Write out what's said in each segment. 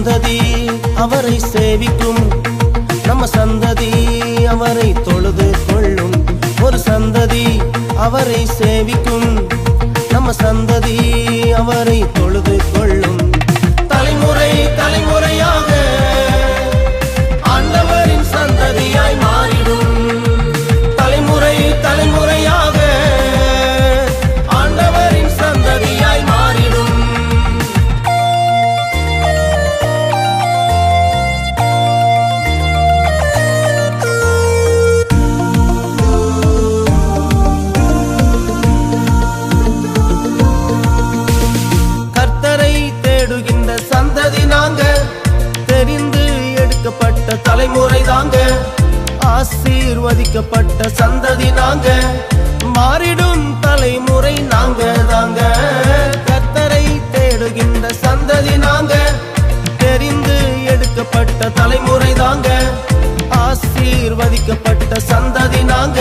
சந்ததி அவரை சேவிக்கும். நம்ம சந்ததி அவரை தொழுது கொள்ளும். ஒரு சந்ததி அவரை சேவிக்கும். நம்ம சந்ததி அவரை தொழுது எடுக்கப்பட்ட தலைமுறை தாங்க. ஆசீர்வதிக்கப்பட்ட சந்ததி நாங்க. மாறிடும் தலைமுறை நாங்க தாங்க. கர்த்தரை தேடுகின்ற சந்ததி நாங்க. தெரிந்து எடுக்கப்பட்ட தலைமுறை தாங்க. ஆசீர்வதிக்கப்பட்ட சந்ததி நாங்க.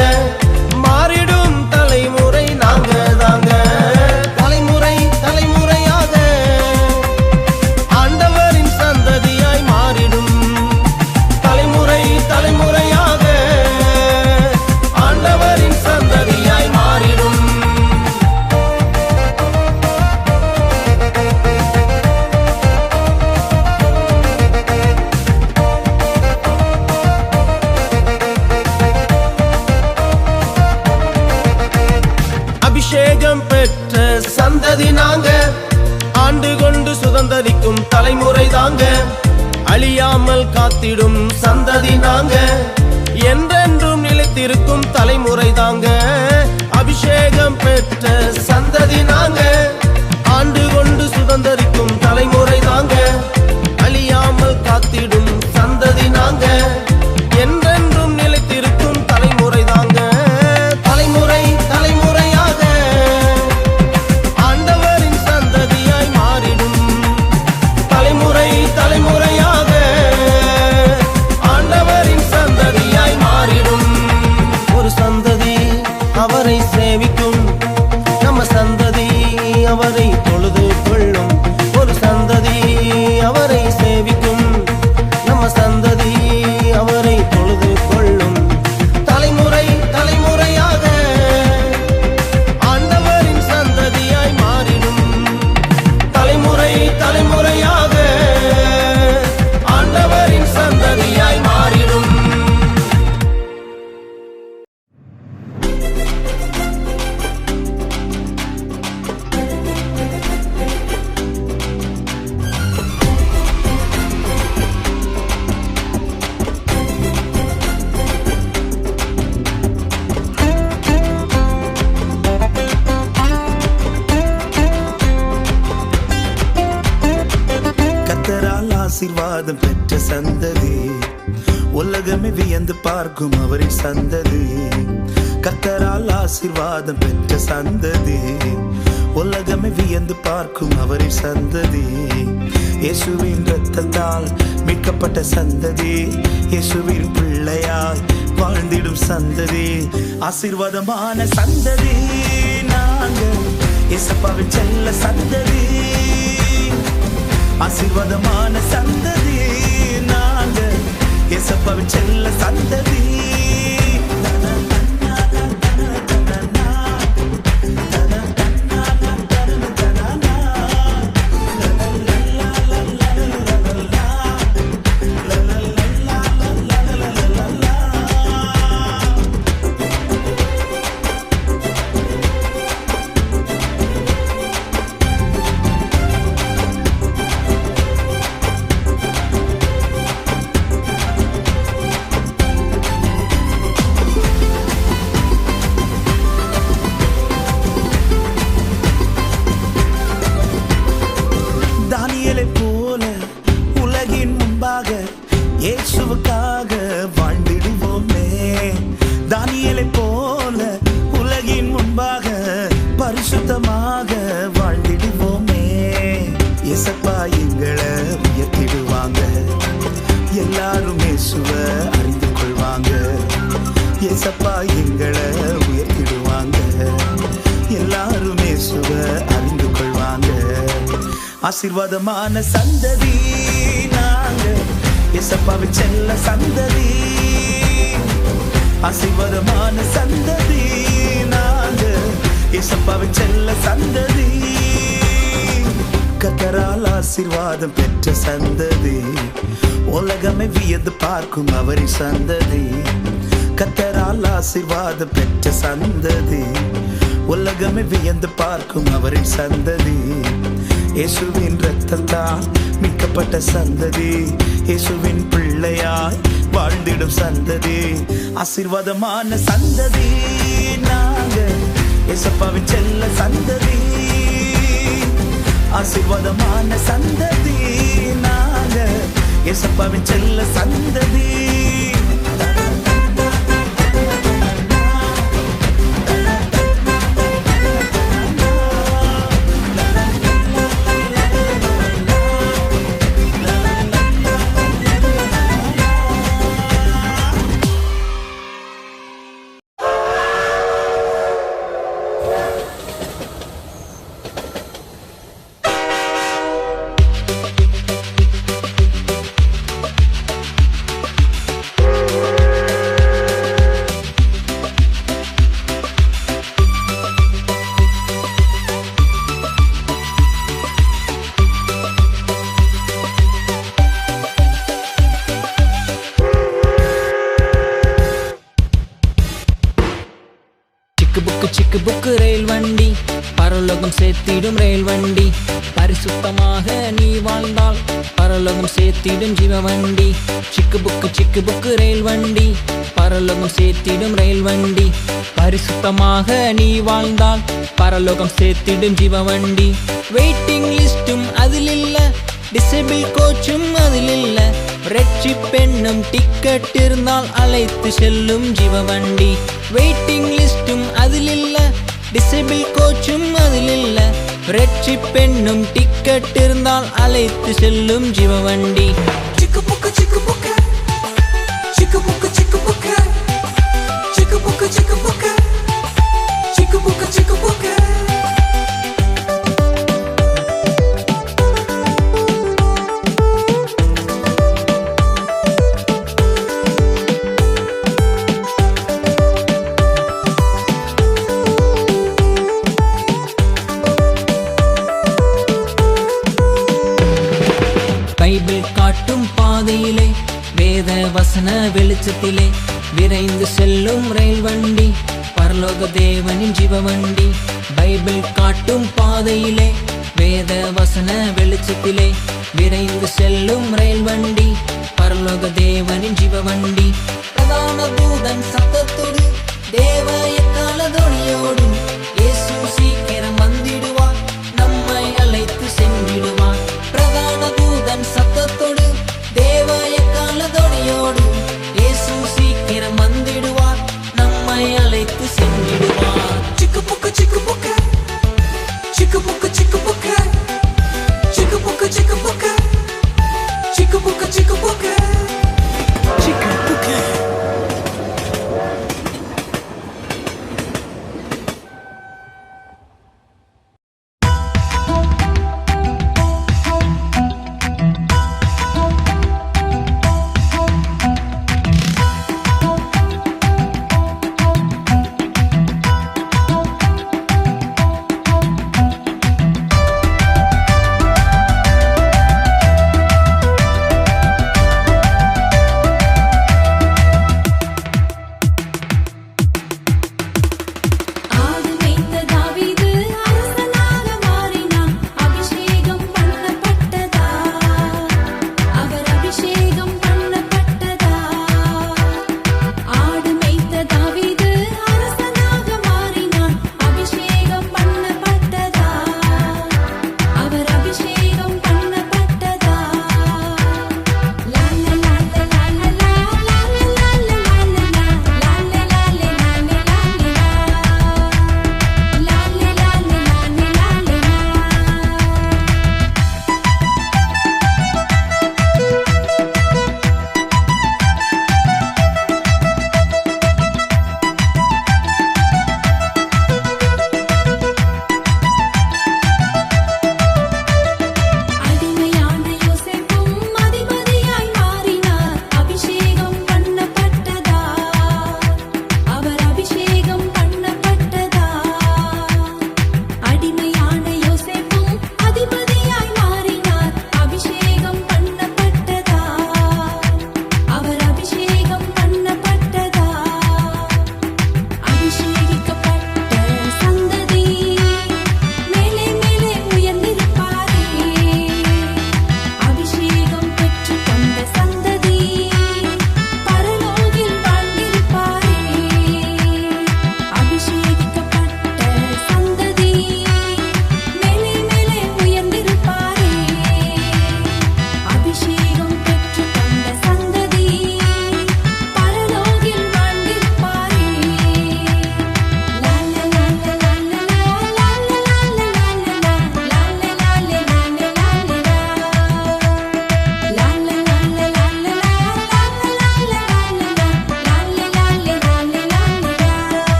அழியாமல் காத்திடும் சந்ததி நாங்க. என்றென்றும் நிலைத்திருக்கும் தலைமுறை தாங்க. அபிஷேகம் பெற்ற சந்ததி நாங்க. ஆண்டு கொண்டு சுதந்தரிக்கும் தலைமுறை தாங்க. ஆசிர்வாதம் பெற்ற சந்ததி. உலகமே வியந்து பார்க்கும் அவரின் சந்ததி. கத்தரால் ஆசிர்வாதம் பெற்ற சந்ததி. உலகமே வியந்து பார்க்கும் அவரின் சந்ததி. இயேசுவின் ரத்தத்தால் மீட்கப்பட்ட சந்ததி. இயேசுவின் பிள்ளையாய் வாழ்ந்திடும் சந்ததி. ஆசிர்வாதமான சந்ததி. நாங்கள் இயேசப்பாவின் செல்ல சந்ததி. ஆசீர்வாதமான சந்ததி நாங்க எசப்பாவின் செல்ல சந்ததி பரிசுத்தமாக வாழ்ந்திடுவோமே. எசப்பா எங்களை உயர்த்திடுவாங்க. எல்லாரும் இயேசுவ அறிந்து கொள்வாங்க. இயேசப்பா எங்களை உயர்த்திடுவாங்க. எல்லாரும் இயேசுவ அறிந்து கொள்வாங்க. ஆசீர்வாதமான சந்ததி நாங்க. இயேசப்பாவின் செல்ல சந்ததி. ஆசீர்வாதமான சந்ததி. இசப்பாவின் செல்ல சந்ததி. கத்தரால் ஆசிர்வாதம் பெற்ற சந்ததி. உலகமே வியது பார்க்கும் அவரி சந்ததி. கத்தரால் ஆசிர்வாதம் பெற்ற சந்ததி. உலகமே வியந்து பார்க்கும் அவரின் சந்ததி. இயேசுவின் ரத்தத்தால் மீட்கப்பட்ட சந்ததி. இயேசுவின் பிள்ளையாய் வாழ்ந்திடும் சந்ததி. ஆசீர்வாதமான சந்ததி. நாங்கள் இயேசப்பாவின் செல்ல சந்ததி ஆசிர்வாதமான சந்ததி நாங்க. இயேசப்பாவின் செல்ல சந்ததி. புக்கு ரயில் வண்டி பரலோகம் சேர்த்திடும் ரயில் வண்டி. பரிசுத்தமாக நீ வாழ்ந்தால் பரலோகம் சேர்த்திடும் ஜீவ வண்டி. சிக்கு புக்கு சிக்கு புக்கு ரயில் வண்டி பரலோகம் சேர்த்திடும் ரயில் வண்டி. பரிசுத்தமாக நீ வாழ்ந்தால் பரலோகம் சேர்த்திடும் ஜீவ வண்டி. வெயிட்டிங் லிஸ்டும் அதில் இல்லை டிசபிள் கோச்சும் அதில் இல்லை. ரெட்சி பெண்ணும் டிக்கெட் இருந்தால் அழைத்து செல்லும் ஜீவவண்டி வெயிட்டிங் லிஸ்டும் அதில் இல்லை டிசபிள் கோச்சும் அதில் இல்ல ரெட்சி பெண்ணும் டிக்கெட் இருந்தால் அழைத்து செல்லும் ஜீவவண்டி. வெளிச்சத்திலே விரைந்து செல்லும் ரயில் வண்டி பரலோக தேவனின் ஜீவவண்டி. பைபிள் காட்டும் பாதையிலே வேத வசன வெளிச்சத்திலே விரைந்து செல்லும் ரயில் வண்டி பரலோக தேவனின் ஜீவவண்டி. பிரதான பூதன் சத்தத்தோடு தேவ எக்கால சீக்கிரம்